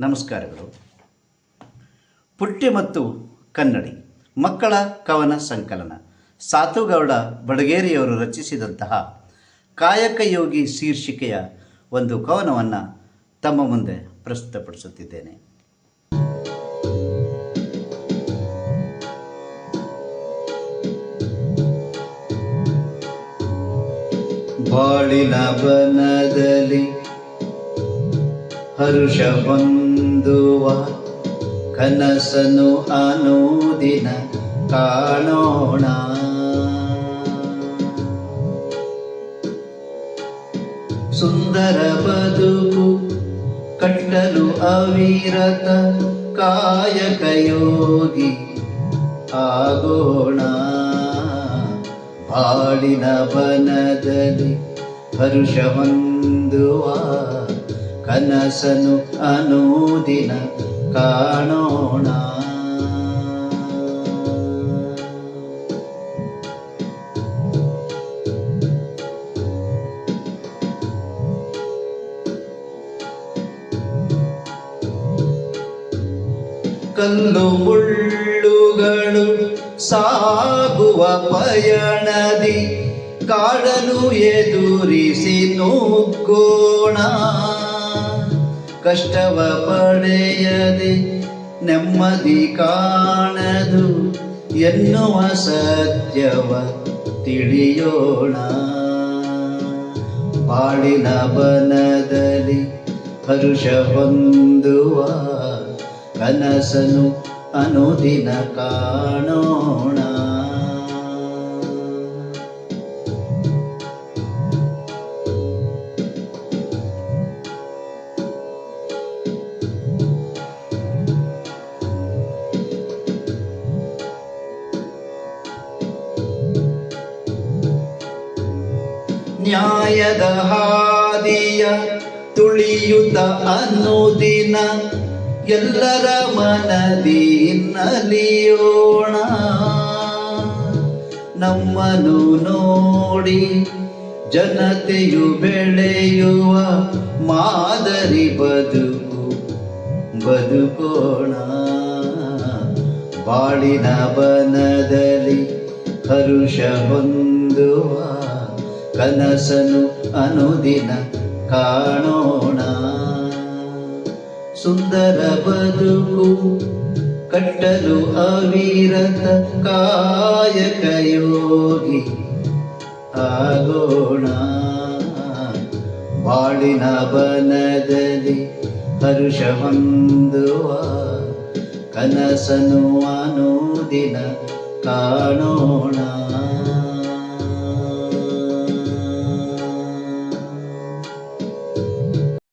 ನಮಸ್ಕಾರಗಳು. ಪುಟ್ಟಿ ಮತ್ತು ಕನ್ನಡಿ, ಮಕ್ಕಳ ಕವನ ಸಂಕಲನ. ಸಾತುಗೌಡ ಬಡಗೇರಿಯವರು ರಚಿಸಿದಂತಹ ಕಾಯಕ ಯೋಗಿ ಶೀರ್ಷಿಕೆಯ ಒಂದು ಕವನವನ್ನು ತಮ್ಮ ಮುಂದೆ ಪ್ರಸ್ತುತಪಡಿಸುತ್ತಿದ್ದೇನೆ. ಬಾಳಿನ ಬನದಲ್ಲಿ ಹರುಷ ಹೊಂದುವ ಕನಸನು ಅನುದಿನ ಕಾಣೋಣ. ಸುಂದರ ಬದುಕು ಕಟ್ಟಲು ಅವಿರತ ಕಾಯಕ ಯೋಗಿ ಆಗೋಣ. ಬಾಳಿನ ಬನದಲ್ಲಿ ಹರುಷ ಹೊಂದುವ ಕನಸನು ಅನುದಿನ ಕಾಣೋಣ. ಕಲ್ಲು ಮುಳ್ಳುಗಳು ಸಾಗುವ ಪಯಣದಿ ಕಾಡಲು ಎದುರಿಸಿ ನುಗ್ಗೋಣ. ಕಷ್ಟವ ಪಡೆಯದೆ ನೆಮ್ಮದಿ ಕಾಣದು ಎನ್ನುವ ಸತ್ಯವ ತಿಳಿಯೋಣ. ಬಾಳಿನ ಬನದಲ್ಲಿ ಹರುಷ ಹೊಂದುವ ಕನಸನು ಅನುದಿನ ಕಾಣೋಣ. ನ್ಯಾಯದ ಹಾದಿಯ ತುಳಿಯುತ್ತ ಅನುದಿನ ಎಲ್ಲರ ಮನದಿ ನಲಿಯೋಣ. ನಮ್ಮನು ನೋಡಿ ಜನತೆಯು ಬೆಳೆಯುವ ಮಾದರಿ ಬದುಕು ಬದುಕೋಣ. ಬಾಳಿನ ಬನದಲ್ಲಿ ಹರುಷ ಹೊಂದುವ ಕನಸನು ಅನುದಿನ ಕಾಣೋಣ. ಸುಂದರ ಬದುಕು ಕಟ್ಟಲು ಅವಿರತ ಕಾಯಕ ಯೋಗಿ ಆಗೋಣ. ಬಾಳಿನ ಬನದಲ್ಲಿ ಹರುಷ ಹೊಂದುವ ಕನಸನು ಅನುದಿನ ಕಾಣೋಣ.